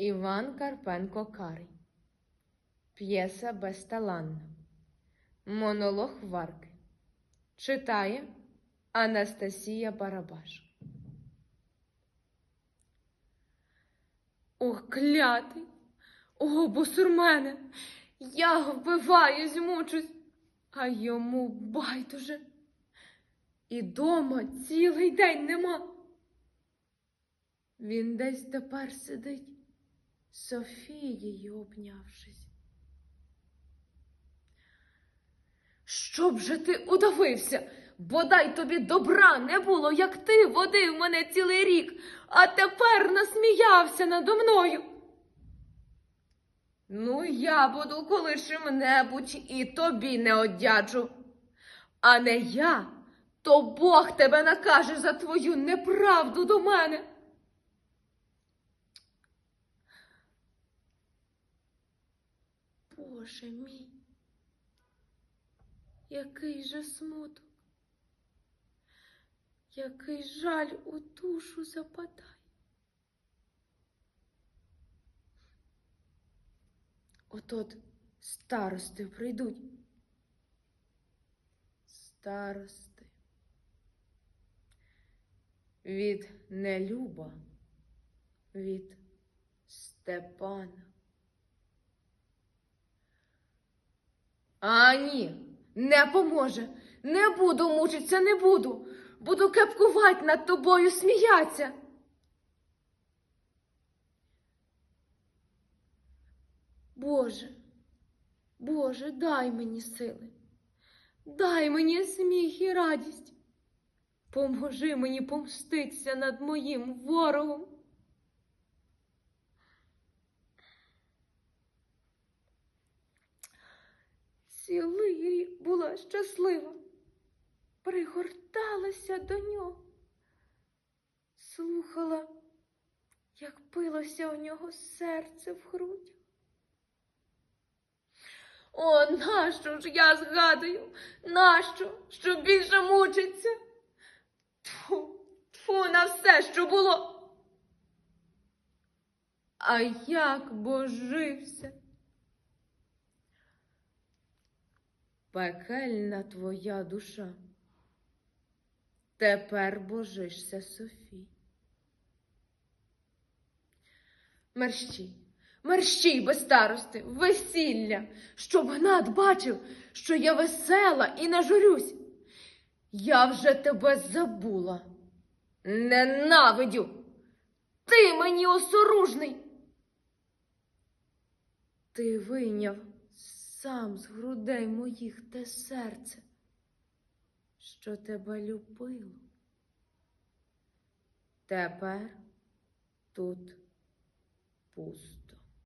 Іван Карпенко Карий. П'єса безталанна. Монолог Варки. Читає Анастасія Барабаш. Ох, клятий! О, бусурмене! Я вбиваюсь, мучусь, а йому байдуже. І дома цілий день нема. Він десь тепер сидить, Софією обнявшись. Щоб же ти удавився, бодай тобі добра не було, як ти водив мене цілий рік, а тепер насміявся надо мною. Ну, я буду коли чим-небудь і тобі не одячу. А не я, то Бог тебе накаже за твою неправду до мене. Боже мій, який же смуток, який жаль у душу западає. От-от старости прийдуть. Старости. Від нелюба, від Степана. А ні, не поможе. Не буду мучитися, не буду. Буду кепкувати над тобою, сміяться. Боже, Боже, дай мені сили, дай мені сміх і радість. Поможи мені помститися над моїм ворогом. Цілий рік щаслива, пригорталася до нього, слухала, як пилося у нього серце в грудях. О, нащо ж я згадую? Нащо? Що більше мучиться? Тьфу, тьфу на все, що було. А як божився? Пекельна твоя душа. Тепер божишся Софій. Мерщій, мерщій без старости, весілля, щоб Гнат бачив, що я весела і не журюсь. Я вже тебе забула. Ненавидю. Ти мені осоружний. Ти вийняв сам з грудей моїх те серце, що тебе любило. Тепер тут пусто.